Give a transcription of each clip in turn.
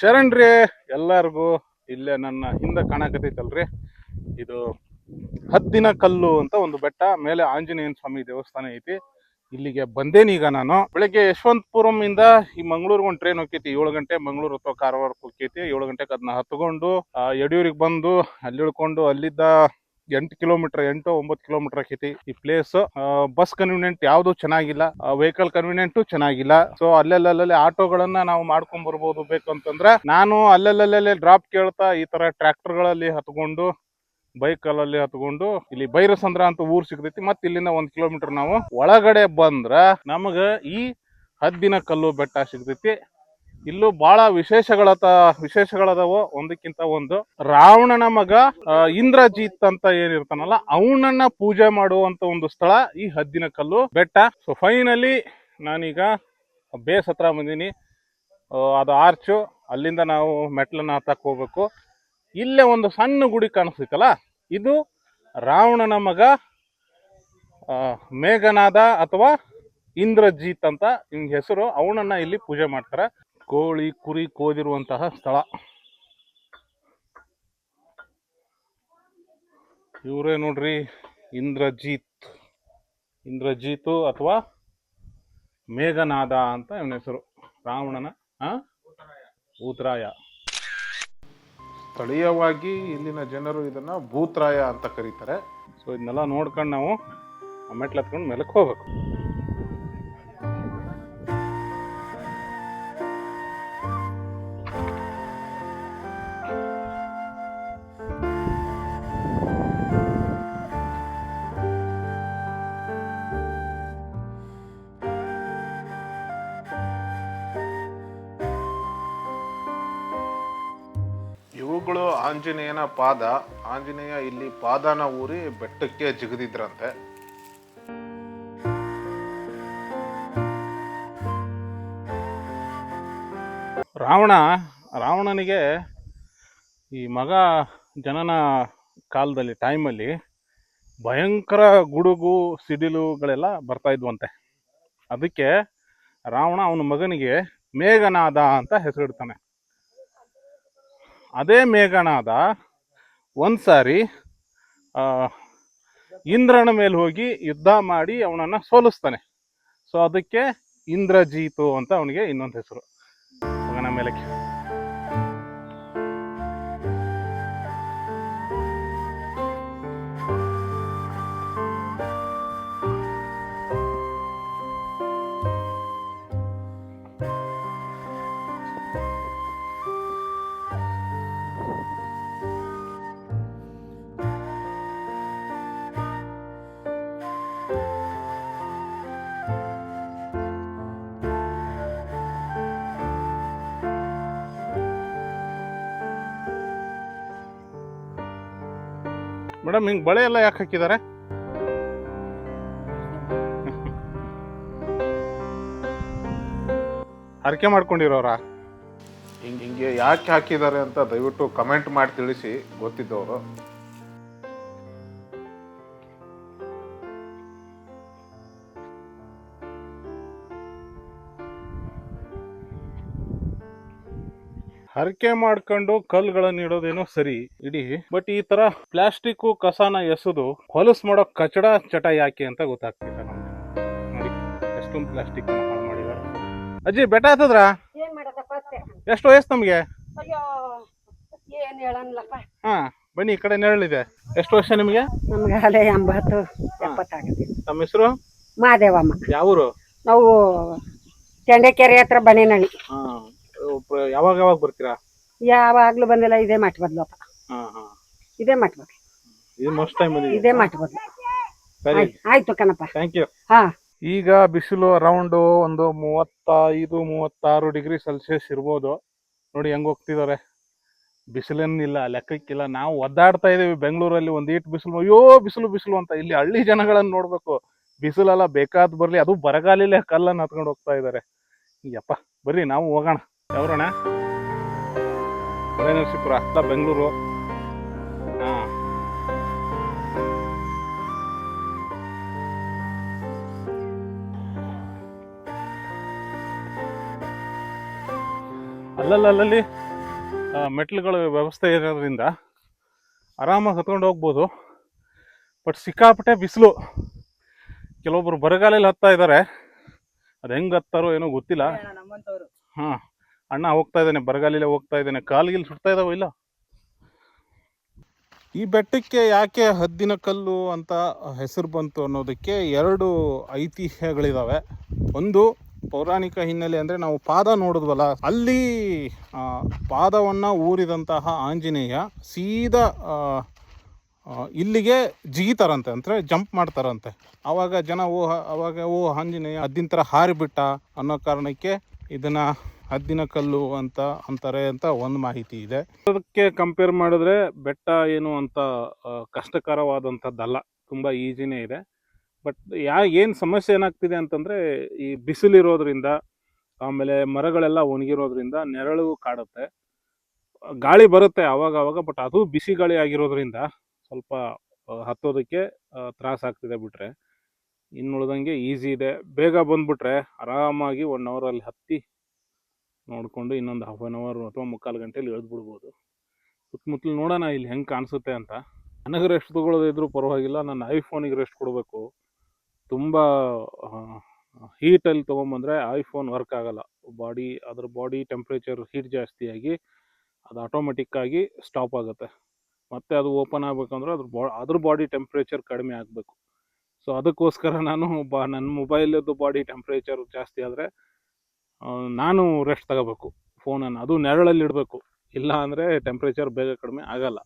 ಶರಣ್ರಿ, ಎಲ್ಲರಿಗೂ ಇಲ್ಲೇ ನನ್ನ ಹಿಂದೆ ಕಾಣಕತೈತಲ್ರಿ ಇದು ಹದ್ದಿನ ಕಲ್ಲು ಅಂತ ಒಂದು ಬೆಟ್ಟ, ಮೇಲೆ ಆಂಜನೇಯನ ಸ್ವಾಮಿ ದೇವಸ್ಥಾನ ಐತಿ. ಇಲ್ಲಿಗೆ ಬಂದೇನೀಗ ನಾನು. ಬೆಳಗ್ಗೆ ಯಶವಂತಪುರಂ ಇಂದ ಈ ಮಂಗಳೂರಿಗೆ ಒಂದು ಟ್ರೈನ್ ಹೋಗ್ತೈತಿ ಏಳು ಗಂಟೆ ಮಂಗಳೂರು ಅಥವಾ ಕಾರವಾರಕ್ಕೆ ಹೋಗ್ತೈತಿ ಏಳು ಗಂಟೆಗೆ ಅದನ್ನ ಹತ್ಕೊಂಡು ಯಡಿಯೂರಿಗೆ ಬಂದು ಅಲ್ಲಿ ಇಳ್ಕೊಂಡು ಅಲ್ಲಿದ್ದ ಎಂಟು ಕಿಲೋಮೀಟರ್, ಎಂಟು ಒಂಬತ್ತು ಕಿಲೋಮೀಟರ್ ಆಕೈತಿ ಈ ಪ್ಲೇಸ್ ಬಸ್ ಕನ್ವೀನಿಯಂಟ್ ಯಾವ್ದು ಚೆನ್ನಾಗಿಲ್ಲ. ವೆಹಿಕಲ್ ಕನ್ವೀನಿಯಂಟು ಚೆನ್ನಾಗಿಲ್ಲ. ಸೊ ಅಲ್ಲೆಲ್ಲಲ್ಲೇ ಆಟೋಗಳನ್ನ ನಾವು ಮಾಡ್ಕೊಂಡ್ ಬರ್ಬೋದು ಬೇಕಂತಂದ್ರೆ, ನಾನು ಅಲ್ಲೆಲ್ಲಲ್ಲೇ ಡ್ರಾಪ್ ಕೇಳ್ತಾ ಈ ತರ ಟ್ರ್ಯಾಕ್ಟರ್ಗಳಲ್ಲಿ ಹತ್ಕೊಂಡು ಬೈಕ್ ಅಲ್ಲಿ ಹತ್ಕೊಂಡು ಇಲ್ಲಿ ಬೈರಸಂದ್ರ ಅಂತ ಊರ್ ಸಿಗ್ತೈತಿ. ಮತ್ತೆ ಇಲ್ಲಿಂದ ಒಂದ್ ಕಿಲೋಮೀಟರ್ ನಾವು ಒಳಗಡೆ ಬಂದ್ರ ನಮಗ ಈ ಹದ್ದಿನ ಕಲ್ಲು ಬೆಟ್ಟ ಸಿಗ್ತೈತಿ. ಇಲ್ಲೂ ಬಹಳ ವಿಶೇಷಗಳತ, ವಿಶೇಷಗಳದಾವ. ಒಂದಕ್ಕಿಂತ ಒಂದು ರಾವಣನ ಮಗ ಇಂದ್ರಜಿತ್ ಅಂತ ಏನಿರ್ತಾನಲ್ಲ, ಅವನನ್ನ ಪೂಜೆ ಮಾಡುವಂತ ಒಂದು ಸ್ಥಳ ಈ ಹದ್ದಿನ ಕಲ್ಲು ಬೆಟ್ಟ. ಸೊ ಫೈನಲಿ ನಾನೀಗ ಬೇಸ್ ಹತ್ರ ಬಂದೀನಿ. ಅದು ಆರ್ಚು ಅಲ್ಲಿಂದ ನಾವು ಮೆಟ್ಲನ್ನ ಹತ್ತಕ್ಕೆ ಹೋಗ್ಬೇಕು. ಇಲ್ಲೇ ಒಂದು ಸಣ್ಣ ಗುಡಿ ಕಾಣಿಸ್ತೈತಲ್ಲ ಇದು ರಾವಣನ ಮಗ ಮೇಘನಾದ ಅಥವಾ ಇಂದ್ರಜಿತ್ ಅಂತ ಇವ್ನ ಹೆಸರು. ಅವನನ್ನ ಇಲ್ಲಿ ಪೂಜೆ ಮಾಡ್ತಾರೆ. ಕೋಳಿ ಕುರಿ ಕೋದಿರುವಂತಹ ಸ್ಥಳ. ಇವರೇ ನೋಡ್ರಿ ಇಂದ್ರಜಿತ್. ಇಂದ್ರಜಿತ್ ಅಥವಾ ಮೇಘನಾದ ಅಂತ ಇವನ ಹೆಸರು. ರಾವಣನ ಭೂತರಾಯ ಸ್ಥಳೀಯವಾಗಿ ಇಲ್ಲಿನ ಜನರು ಇದನ್ನ ಭೂತ್ರಾಯ ಅಂತ ಕರೀತಾರೆ. ಸೊ ಇದನ್ನೆಲ್ಲ ನೋಡ್ಕೊಂಡು ನಾವು ಆ ಮೆಟ್ಲು ಹತ್ಕೊಂಡು ಮೇಲಕ್ಕೆ ಹೋಗ್ಬೇಕು. ಆಂಜನೇಯನ ಪಾದ, ಆಂಜನೇಯ ಇಲ್ಲಿ ಪಾದನ ಊರಿ ಬೆಟ್ಟಕ್ಕೆ ಜಿಗದಿದ್ರಂತೆ. ರಾವಣ, ರಾವಣನಿಗೆ ಈ ಮಗ ಜನನ ಕಾಲದಲ್ಲಿ ಟೈಮಲ್ಲಿ ಭಯಂಕರ ಗುಡುಗು, ಸಿಡಿಲುಗಳೆಲ್ಲ ಬರ್ತಾ ಇದ್ವಂತೆ. ಅದಕ್ಕೆ ರಾವಣ ಅವನ ಮಗನಿಗೆ ಮೇಘನಾದ ಅಂತ ಹೆಸರಿಡ್ತಾನೆ. ಅದೇ ಮೇಘನಾದ ಒಂದು ಸಾರಿ ಇಂದ್ರನ ಮೇಲೆ ಹೋಗಿ ಯುದ್ಧ ಮಾಡಿ ಅವನನ್ನು ಸೋಲಿಸ್ತಾನೆ. ಸೊ ಅದಕ್ಕೆ ಇಂದ್ರಜೀತು ಅಂತ ಅವನಿಗೆ ಇನ್ನೊಂದು ಹೆಸರು. ಮಗನ ಮೇಲಕ್ಕೆ ಮೇಡಮ್, ಹಿಂಗ್ ಬಳೆ ಎಲ್ಲ ಯಾಕೆ ಹಾಕಿದ್ದಾರೆ? ಹರಕೆ ಮಾಡ್ಕೊಂಡಿರೋರ? ಹಿಂಗೆ ಹಿಂಗೆ ಯಾಕೆ ಹಾಕಿದ್ದಾರೆ ಅಂತ ದಯವಿಟ್ಟು ಕಮೆಂಟ್ ಮಾಡಿ ತಿಳಿಸಿ, ಗೊತ್ತಿದ್ದವರು. ಹರಕೆ ಮಾಡ್ಕೊಂಡು ಕಲ್ಗಳನ್ನ ಇಡೋದೇನೋ ಸರಿ ಇಡೀ. ಬಟ್ ಈ ತರ ಪ್ಲಾಸ್ಟಿಕ್ ಕಸಾನ ಎಸೆದು ಹೊಲಸ್ ಮಾಡೋ ಕಚಡ ಚಟ ಯಾಕೆ ಅಂತ ಗೊತ್ತಾಗ್ತಿಲ್ಲ ನಮ್ಗೆ. ನೋಡಿ ಎಷ್ಟೊಂದು ಪ್ಲಾಸ್ಟಿಕ್ ಹಾಳು ಮಾಡಿದಾರೆ. ಅಜ್ಜಿ ಬೆಟ್ಟ ಹತ್ತದ್ರ? ಎಷ್ಟು ವಯಸ್ಸು ನಮ್ಗೆ? ಹಾ ಬನ್ನಿ ಈ ಕಡೆ ನೆರಳಿದೆ. ಎಷ್ಟು ವರ್ಷ ನಿಮಗೆ? ನಮ್ಗೆ ಹಳೆ ಎಂಬತ್ತು ನಮ್ಮ ಹೆಸರು? ಮಾದೇವಮ್ಮ. ಯಾವೂರು? ನಾವು ಚಂಡೆಕೆರೆ ಹತ್ರ ಬನೇನಳ್ಳಿ ಹಾ. ಯಾವಾಗ ಯಾವಾಗ ಬರ್ತೀರಾ? ಯಾವಾಗ್ಲೂ ಬಂದಿಲ್ಲ ಇದೇ ಮಠ ಬದ್ಲಪ್ಪ ಹಾ ಹಾ. ಇದೇ ಮಠ ಬದ್ಲು. ಇದು ಮಸ್ಟ್ ಟೈಮ್ ಇದೇ ಮಠ ಬದ್ಲು. ಸರಿ. ಆಯ್ತು ಆಯ್ತು ಕಣಪ್ಪ. ಥ್ಯಾಂಕ್ ಯು ಹಾ. ಈಗ ಬಿಸಿಲು ಅರೌಂಡ್ ಒಂದು ಮೂವತ್ತೈದು ಮೂವತ್ತಾರು ಡಿಗ್ರಿ ಸೆಲ್ಸಿಯಸ್ ಇರ್ಬೋದು. ನೋಡಿ ಹೆಂಗ್ ಹೋಗ್ತಿದ್ದಾರೆ ಬಿಸಿಲೇನಿಲ್ಲ ಲೆಕ್ಕಕ್ಕಿಲ್ಲ. ನಾವು ಒದ್ದಾಡ್ತಾ ಇದೀವಿ ಬೆಂಗಳೂರಲ್ಲಿ ಒಂದ್ ಈಟ್ ಬಿಸಿಲು ಅಯ್ಯೋ ಬಿಸಿಲು ಬಿಸಿಲು ಅಂತ. ಇಲ್ಲಿ ಹಳ್ಳಿ ಜನಗಳನ್ನ ನೋಡ್ಬೇಕು. ಬಿಸಿಲೆಲ್ಲ ಬೇಕಾದ್ ಬರ್ಲಿ. ಅದು ಬರಗಾಲಿಲೆ ಕಲ್ಲನ್ನು ಹತ್ಕೊಂಡು ಹೋಗ್ತಾ ಇದ್ದಾರೆ ಯಪ್ಪ ಬರ್ರಿ ನಾವು ಹೋಗೋಣ. ಯಾವ್ರಣ ನರಸೀಪುರ ಅಲ್ಲ ಬೆಂಗಳೂರು. ಅಲ್ಲಲ್ಲಿ ಅಲ್ಲಲ್ಲಿ ಮೆಟ್ಲುಗಳ ವ್ಯವಸ್ಥೆ ಇರೋದ್ರಿಂದ ಆರಾಮಾಗಿ ಹತ್ಕೊಂಡು ಹೋಗ್ಬೋದು. ಬಟ್ ಸಿಕ್ಕಾಪಟ್ಟೆ ಬಿಸಿಲು. ಕೆಲವೊಬ್ರು ಬರಗಾಲಲ್ಲಿ ಹತ್ತಾ ಇದ್ದಾರೆ ಅದು ಹೆಂಗೆ ಹತ್ತಾರೋ ಏನೋ ಗೊತ್ತಿಲ್ಲ. ಹಾಂ. ಅಣ್ಣ ಹೋಗ್ತಾ ಇದ್ದಾನೆ, ಬರಗಾಲಿಲೆ ಹೋಗ್ತಾ ಇದ್ದಾನೆ. ಕಾಲ್ಗಿಲ್ ಸುಡ್ತಾ ಇದಾವ ಇಲ್ಲ? ಈ ಬೆಟ್ಟಕ್ಕೆ ಯಾಕೆ ಹದ್ದಿನ ಕಲ್ಲು ಅಂತ ಹೆಸರು ಬಂತು ಅನ್ನೋದಕ್ಕೆ ಎರಡು ಐತಿಹ್ಯಗಳಿದಾವೆ. ಒಂದು, ಪೌರಾಣಿಕ ಹಿನ್ನೆಲೆ ಅಂದರೆ ನಾವು ಪಾದ ನೋಡಿದ್ವಲ್ಲ, ಅಲ್ಲಿ ಪಾದವನ್ನು ಊರಿದಂತಹ ಆಂಜನೇಯ ಸೀದಾ ಇಲ್ಲಿಗೆ ಜಿಗಿತಾರಂತೆ, ಅಂದರೆ ಜಂಪ್ ಮಾಡ್ತಾರಂತೆ. ಆವಾಗ ಜನ ಓ ಅವಾಗ ಓ ಆಂಜನೇಯ ಹದ್ದಿನ ಥರ ಹಾರಿಬಿಟ್ಟ ಅನ್ನೋ ಕಾರಣಕ್ಕೆ ಇದನ್ನ ಹದ್ದಿನ ಕಲ್ಲು ಅಂತ ಅಂತಾರೆ ಅಂತ ಒಂದು ಮಾಹಿತಿ ಇದೆ. ಅದಕ್ಕೆ ಕಂಪೇರ್ ಮಾಡಿದ್ರೆ ಬೆಟ್ಟ ಏನು ಅಂತ ಕಷ್ಟಕರವಾದಂಥದ್ದಲ್ಲ, ತುಂಬ ಈಸಿನೇ ಇದೆ. ಬಟ್ ಯಾ, ಏನು ಸಮಸ್ಯೆ ಏನಾಗ್ತಿದೆ ಅಂತಂದರೆ, ಈ ಬಿಸಿಲಿರೋದ್ರಿಂದ, ಆಮೇಲೆ ಮರಗಳೆಲ್ಲ ಒಣಗಿರೋದ್ರಿಂದ ನೆರಳು ಕಾಡುತ್ತೆ. ಗಾಳಿ ಬರುತ್ತೆ ಆವಾಗ ಆವಾಗ ಬಟ್ ಅದು ಬಿಸಿ ಗಾಳಿ ಆಗಿರೋದ್ರಿಂದ ಸ್ವಲ್ಪ ಹತ್ತೋದಕ್ಕೆ ತ್ರಾಸ ಆಗ್ತಿದೆ ಬಿಟ್ರೆ. ಇನ್ನು ಉಳ್ದಂಗೆ ಈಸಿ ಇದೆ. ಬೇಗ ಬಂದ್ಬಿಟ್ರೆ ಆರಾಮಾಗಿ ಒನ್ ಅವರಲ್ಲಿ ಹತ್ತಿ ನೋಡಿಕೊಂಡು ಇನ್ನೊಂದು ಹಾಫ್ ಆನ್ ಅವರ್ ಅಥವಾ ಮುಕ್ಕಾಲು ಗಂಟೆಯಲ್ಲಿ ಇಳಿದು ಬಿಡ್ಬೋದು ಸುತ್ತಮುತ್ತಲು ನೋಡೋಣ ಇಲ್ಲಿ ಹೆಂಗೆ ಕಾಣಿಸುತ್ತೆ ಅಂತ. ನನಗೆ ರೆಸ್ಟ್ ತೊಗೊಳ್ಳೋದಿದ್ರು ಪರವಾಗಿಲ್ಲ, ನನ್ನ ಐಫೋನಿಗೆ ರೆಸ್ಟ್ ಕೊಡಬೇಕು. ತುಂಬ ಹೀಟಲ್ಲಿ ತೊಗೊಂಬಂದರೆ ಐಫೋನ್ ವರ್ಕ್ ಆಗಲ್ಲ. ಬಾಡಿ ಅದ್ರ ಬಾಡಿ ಟೆಂಪ್ರೇಚರ್ ಹೀಟ್ ಜಾಸ್ತಿಯಾಗಿ ಅದು ಆಟೋಮೆಟಿಕ್ಕಾಗಿ ಸ್ಟಾಪ್ ಆಗುತ್ತೆ. ಮತ್ತೆ ಅದು ಓಪನ್ ಆಗಬೇಕಂದ್ರೆ ಅದ್ರ ಬಾ ಅದ್ರ ಬಾಡಿ ಟೆಂಪ್ರೇಚರ್ ಕಡಿಮೆ ಆಗಬೇಕು. ಸೊ ಅದಕ್ಕೋಸ್ಕರ ನಾನು ಬಾ ನನ್ನ ಮೊಬೈಲದ್ದು ಬಾಡಿ ಟೆಂಪ್ರೇಚರ್ ಜಾಸ್ತಿ ಆದರೆ ನಾನು ರೆಸ್ಟ್ ತಗೋಬೇಕು. ಫೋನನ್ನು ಅದು ನೆರಳಲ್ಲಿ ಇಡಬೇಕು. ಇಲ್ಲ ಅಂದರೆ ಟೆಂಪ್ರೇಚರ್ ಬೇಗ ಕಡಿಮೆ ಆಗಲ್ಲ.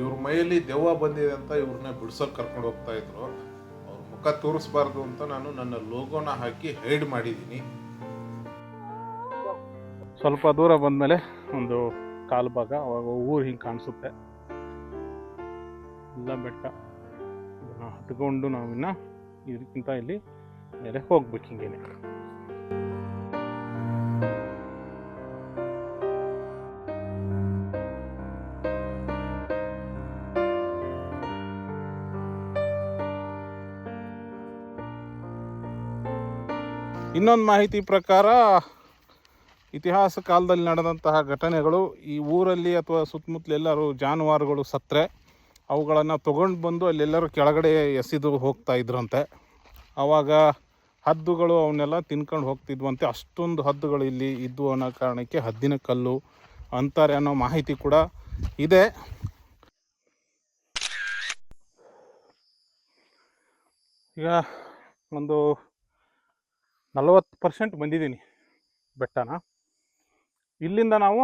ಇವ್ರ ಮೈಯಲ್ಲಿ ದೆವ್ವ ಬಂದಿದೆ ಅಂತ ಇವ್ರನ್ನ ಬಿಡ್ಸೋಕೆ ಕರ್ಕೊಂಡು ಹೋಗ್ತಾ ಇದ್ರು. ಅವ್ರ ಮುಖ ತೋರಿಸ್ಬಾರ್ದು ಅಂತ ನಾನು ನನ್ನ ಲೋಗೋನ ಹಾಕಿ ಹೈಡ್ ಮಾಡಿದ್ದೀನಿ ಸ್ವಲ್ಪ ದೂರ ಬಂದಮೇಲೆ ಒಂದು ಕಾಲು ಭಾಗ. ಅವಾಗ ಊರು ಹಿಂಗೆ ಕಾಣಿಸುತ್ತೆ. ಎಲ್ಲ ಬೆಟ್ಟ. ಹತ್ಕೊಂಡು ನಾವಿನ್ನ ಇದಕ್ಕಿಂತ ಇಲ್ಲಿ ಮೇಲೆ ಹೋಗ್ಬೇಕು ಹಿಂಗೇನೆ. ಇನ್ನೊಂದು ಮಾಹಿತಿ ಪ್ರಕಾರ, ಇತಿಹಾಸ ಕಾಲದಲ್ಲಿ ನಡೆದಂತಹ ಘಟನೆಗಳು ಈ ಊರಲ್ಲಿ ಅಥವಾ ಸುತ್ತಮುತ್ತಲು ಎಲ್ಲರೂ ಜಾನುವಾರುಗಳು ಸತ್ತರೆ. ಅವುಗಳನ್ನು ತೊಗೊಂಡು ಬಂದು ಅಲ್ಲೆಲ್ಲರೂ ಕೆಳಗಡೆ ಎಸೆದು ಹೋಗ್ತಾ ಇದ್ರಂತೆ. ಆವಾಗ ಹದ್ದುಗಳು ಅವನ್ನೆಲ್ಲ ತಿನ್ಕೊಂಡು ಹೋಗ್ತಿದ್ವಂತೆ. ಅಷ್ಟೊಂದು ಹದ್ದುಗಳು ಇಲ್ಲಿ ಇದ್ವು ಅನ್ನೋ ಕಾರಣಕ್ಕೆ ಹದ್ದಿನ ಕಲ್ಲು ಅಂತಾರೆ ಅನ್ನೋ ಮಾಹಿತಿ ಕೂಡ ಇದೆ. ಈಗ ಒಂದು ನಲವತ್ತು ಪರ್ಸೆಂಟ್ ಬಂದಿದ್ದೀನಿ ಬೆಟ್ಟನ. ಇಲ್ಲಿಂದ ನಾವು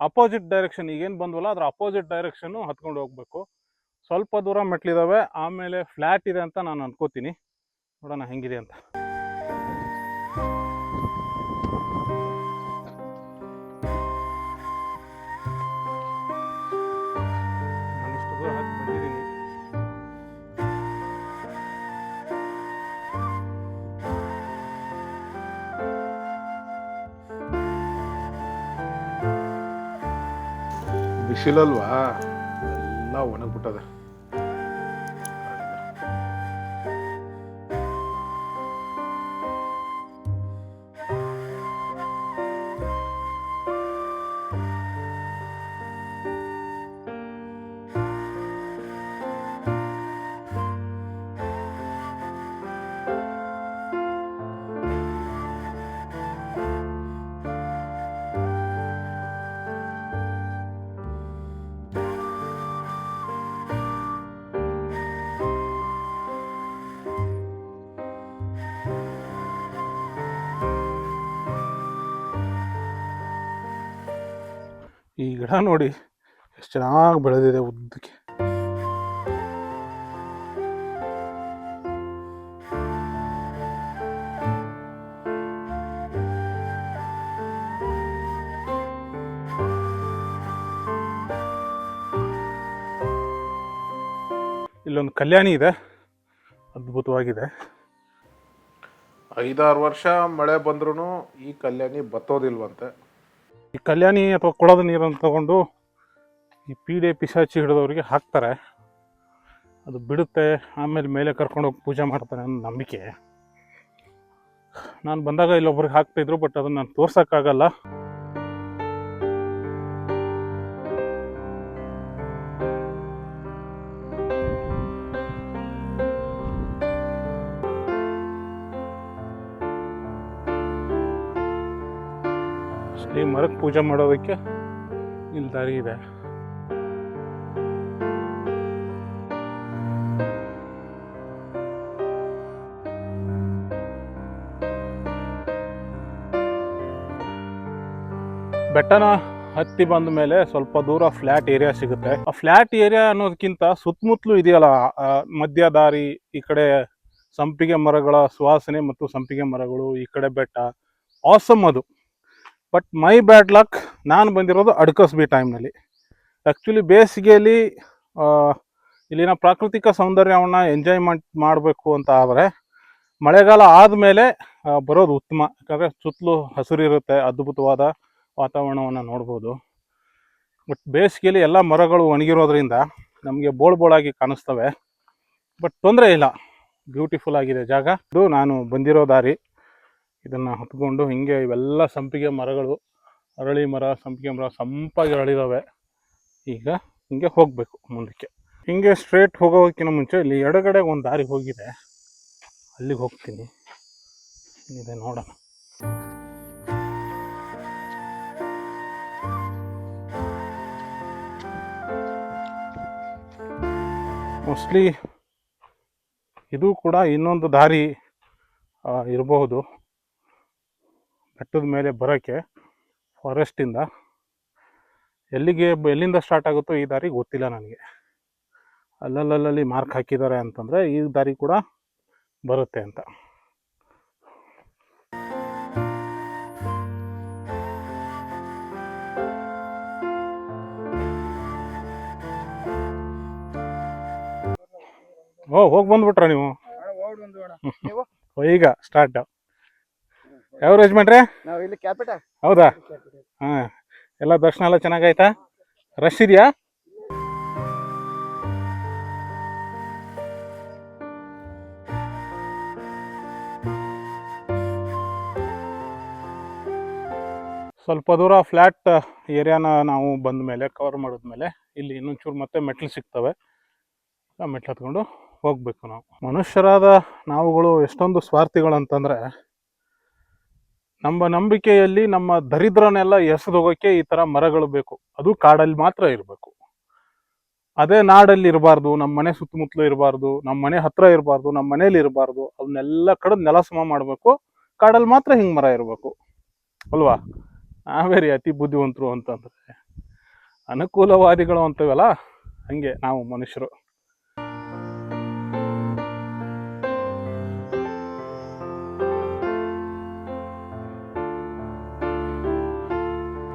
ಅಪೋಸಿಟ್ ಡೈರೆಕ್ಷನ್ ಈಗೇನು ಬಂದ್ವಲ್ಲ ಅದರ ಅಪೋಸಿಟ್ ಡೈರೆಕ್ಷನ್ನು ಹತ್ಕೊಂಡು ಹೋಗ್ಬೇಕು. ಸ್ವಲ್ಪ ದೂರ ಮೆಟ್ಲಿದ್ದಾವೆ ಆಮೇಲೆ ಫ್ಲ್ಯಾಟ್ ಇದೆ ಅಂತ ನಾನು ಅನ್ಕೋತೀನಿ. ನೋಡೋಣ ಹೆಂಗಿದೆ ಅಂತ. ಬಿಸಿಲಲ್ವಾ ಎಲ್ಲ ಒಣಗ್ಬಿಟ್ಟದೆ. ಈ ಗಿಡ ನೋಡಿ ಎಷ್ಟು ಚೆನ್ನಾಗಿ ಬೆಳೆದಿದೆ ಉದ್ದಕ್ಕೆ. ಇಲ್ಲೊಂದು ಕಲ್ಯಾಣಿ ಇದೆ. ಅದ್ಭುತವಾಗಿದೆ. ಐದಾರು ವರ್ಷ ಮಳೆ ಬಂದ್ರೂ ಈ ಕಲ್ಯಾಣಿ ಬತ್ತೋದಿಲ್ವಂತೆ. ಈ ಕಲ್ಯಾಣಿ ಅಥವಾ ಕೊಳದ ನೀರನ್ನು ತಗೊಂಡು ಈ ಪೀಡೆ ಪಿಶಾಚಿ ಹಿಡಿದವರಿಗೆ ಹಾಕ್ತಾರೆ. ಅದು ಬಿಡುತ್ತೆ, ಆಮೇಲೆ ಮೇಲೆ ಕರ್ಕೊಂಡು ಹೋಗಿ ಪೂಜೆ ಮಾಡ್ತಾರೆ ಅನ್ನೋ ನಂಬಿಕೆ. ನಾನು ಬಂದಾಗ ಇಲ್ಲೊಬ್ರಿಗೆ ಹಾಕ್ತಿದ್ರು ಬಟ್ ಅದನ್ನು ನಾನು ತೋರ್ಸೋಕ್ಕಾಗಲ್ಲ. ಈ ಮರಕ್ಕೆ ಪೂಜೆ ಮಾಡೋದಕ್ಕೆ ಇಲ್ಲಿ ದಾರಿ ಇದೆ. ಬೆಟ್ಟನ ಹತ್ತಿ ಬಂದ ಮೇಲೆ ಸ್ವಲ್ಪ ದೂರ ಫ್ಲಾಟ್ ಏರಿಯಾ ಸಿಗುತ್ತೆ. ಆ ಫ್ಲಾಟ್ ಏರಿಯಾ ಅನ್ನೋದಕ್ಕಿಂತ ಸುತ್ತಮುತ್ತಲು ಇದೆಯಲ್ಲ ಮಧ್ಯ ದಾರಿ, ಈ ಕಡೆ ಸಂಪಿಗೆ ಮರಗಳ ಸುವಾಸನೆ ಮತ್ತು ಸಂಪಿಗೆ ಮರಗಳು, ಈ ಕಡೆ ಬೆಟ್ಟ. ಆಸಮ್ ಅದು. ಬಟ್ ಮೈ ಬ್ಯಾಡ್ ಲಕ್ ನಾನು ಬಂದಿರೋದು ಅಡ್ಕಸ್ಬಿ ಟೈಮ್ನಲ್ಲಿ ಆ್ಯಕ್ಚುಲಿ ಬೇಸಿಗೆಯಲ್ಲಿ ಇಲ್ಲಿನ ಪ್ರಾಕೃತಿಕ ಸೌಂದರ್ಯವನ್ನು ಎಂಜಾಯ್ಮೆಂಟ್ ಮಾಡಬೇಕು ಅಂತ ಆದರೆ, ಮಳೆಗಾಲ ಆದಮೇಲೆ ಬರೋದು ಉತ್ತಮ. ಯಾಕಂದರೆ ಸುತ್ತಲೂ ಹಸಿರಿರುತ್ತೆ, ಅದ್ಭುತವಾದ ವಾತಾವರಣವನ್ನು ನೋಡ್ಬೋದು. ಬಟ್ ಬೇಸಿಗೆಯಲ್ಲಿ ಎಲ್ಲ ಮರಗಳು ಒಣಗಿರೋದ್ರಿಂದ ನಮಗೆ ಬೋಳ್ ಬೋಳಾಗಿ ಕಾಣಿಸ್ತವೆ. ಬಟ್ ತೊಂದರೆ ಇಲ್ಲ. ಬ್ಯೂಟಿಫುಲ್ ಆಗಿದೆ ಜಾಗ. ಇದು ನಾನು ಬಂದಿರೋ ದಾರಿ. ಇದನ್ನು ಹೊತ್ಕೊಂಡು ಹಿಂಗೆ ಇವೆಲ್ಲ ಸಂಪಿಗೆ ಮರಗಳು, ಅರಳಿ ಮರ, ಸಂಪಿಗೆ ಮರ ಸಂಪಾಗಿ ಅರಳಿದಾವೆ. ಈಗ ಹಿಂಗೆ ಹೋಗಬೇಕು ಮುಂದಕ್ಕೆ. ಹಿಂಗೆ ಸ್ಟ್ರೇಟ್ ಹೋಗೋಕ್ಕಿಂತ ಮುಂಚೆ ಇಲ್ಲಿ ಎಡಗಡೆ ಒಂದು ದಾರಿ ಹೋಗಿದೆ. ಅಲ್ಲಿಗೆ ಹೋಗ್ತೀನಿ. ಇದೆ ನೋಡೋಣ. ಮೋಸ್ಟ್ಲಿ ಇದು ಕೂಡ ಇನ್ನೊಂದು ದಾರಿ ಇರಬಹುದು ಬೆಟ್ಟದ ಮೇಲೆ ಬರೋಕ್ಕೆ ಫಾರೆಸ್ಟಿಂದ ಎಲ್ಲಿಗೆ ಎಲ್ಲಿಂದ ಸ್ಟಾರ್ಟ್ ಆಗುತ್ತೋ ಈ ದಾರಿ ಗೊತ್ತಿಲ್ಲ ನನಗೆ. ಅಲ್ಲಲ್ಲಲ್ಲಿ ಮಾರ್ಕ್ ಹಾಕಿದ್ದಾರೆ ಅಂತಂದರೆ ಈ ದಾರಿ ಕೂಡ ಬರುತ್ತೆ ಅಂತ. ಓ ಹೋಗಿ ಬಂದ್ಬಿಟ್ರ ನೀವು? ಈಗ ಸ್ಟಾರ್ಟ್ ಯಾವ ಯಜಮಾನ್ರೆ? ನಾವು ಇಲ್ಲಿ ಕ್ಯಾಪಿಟಲ್ ಹೌದಾ? ಹಾ ಎಲ್ಲ ದರ್ಶನ ಎಲ್ಲ ಚೆನ್ನಾಗಾಯ್ತಾ? ರಶ್ ಇದೆಯಾ? ಸ್ವಲ್ಪ ದೂರ ಫ್ಲ್ಯಾಟ್ ಏರಿಯಾನ ನಾವು ಬಂದ ಮೇಲೆ ಕವರ್ ಮಾಡಿದ್ಮೇಲೆ ಇಲ್ಲಿ ಇನ್ನೊಂಚೂರು ಮತ್ತೆ ಮೆಟ್ಲು ಸಿಗ್ತವೆ. ಆ ಮೆಟ್ಲು ಹತ್ಕೊಂಡು ಹೋಗ್ಬೇಕು ನಾವು. ಮನುಷ್ಯರಾದ ನಾವುಗಳು ಎಷ್ಟೊಂದು ಸ್ವಾರ್ಥಿಗಳು ಅಂತಂದರೆ ನಮ್ಮ ನಂಬಿಕೆಯಲ್ಲಿ ನಮ್ಮ ದರಿದ್ರನೆಲ್ಲ ಎಸೆದು ಹೋಗೋಕ್ಕೆ ಈ ಥರ ಮರಗಳು ಬೇಕು. ಅದು ಕಾಡಲ್ಲಿ ಮಾತ್ರ ಇರಬೇಕು. ಅದೇ ನಾಡಲ್ಲಿ ಇರಬಾರ್ದು, ನಮ್ಮ ಮನೆ ಸುತ್ತಮುತ್ತಲು ಇರಬಾರ್ದು, ನಮ್ಮ ಮನೆ ಹತ್ರ ಇರಬಾರ್ದು, ನಮ್ಮ ಮನೇಲಿ ಇರಬಾರ್ದು, ಅವನ್ನೆಲ್ಲ ಕಡೆ ನೆಲ ಸಮ ಮಾಡಬೇಕು. ಕಾಡಲ್ಲಿ ಮಾತ್ರ ಹಿಂಗೆ ಮರ ಇರಬೇಕು. ಅಲ್ವಾ? ನಾವೇ ರೀ ಅತಿ ಬುದ್ಧಿವಂತರು ಅಂತಂದ್ರೆ ಅನುಕೂಲವಾದಿಗಳು ಅಂತೀವಲ್ಲ? ಹಂಗೆ ನಾವು ಮನುಷ್ಯರು.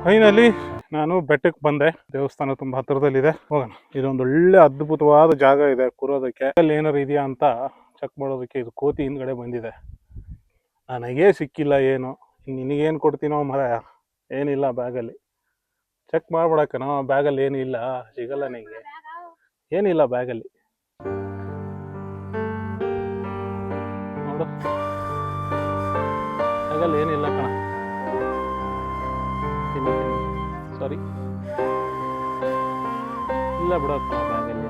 ಫೈನಲಿ ನಾನು ಬೆಟ್ಟಕ್ಕೆ ಬಂದೆ. ದೇವಸ್ಥಾನ ತುಂಬಾ ಹತ್ತಿರದಲ್ಲಿದೆ ಹೋಗೋಣ. ಇದೊಂದು ಒಳ್ಳೆ ಅದ್ಭುತವಾದ ಜಾಗ ಇದೆ ಕೂರೋದಕ್ಕೆ. ಅಲ್ಲಿ ಏನಾರು ಇದೆಯಾ ಅಂತ ಚೆಕ್ ಮಾಡೋದಕ್ಕೆ ಇದು ಕೋತಿ ಹಿಂದ್ಗಡೆ ಬಂದಿದೆ. ನನಗೇ ಸಿಕ್ಕಿಲ್ಲ ಏನು. ನಿನಗೇನು ಕೊಡ್ತೀನೋ ಮರ? ಏನಿಲ್ಲ ಬ್ಯಾಗಲ್ಲಿ. ಚೆಕ್ ಮಾಡ್ಬಿಡಕ್ಕನೋ ಬ್ಯಾಗಲ್ಲಿ ಏನಿಲ್ಲ ಸಿಗಲ್ಲ ನಿಂಗೆ. ಏನಿಲ್ಲ ಬ್ಯಾಗಲ್ಲಿ. ನೋಡು. ಬ್ಯಾಗಲ್ಲಿ ಏನಿಲ್ಲ ಕಣ. ಸಾರಿ ಇಲ್ಲ ಬಿಡಪ್ಪ ಬ್ಯಾಗಲ್ಲಿ.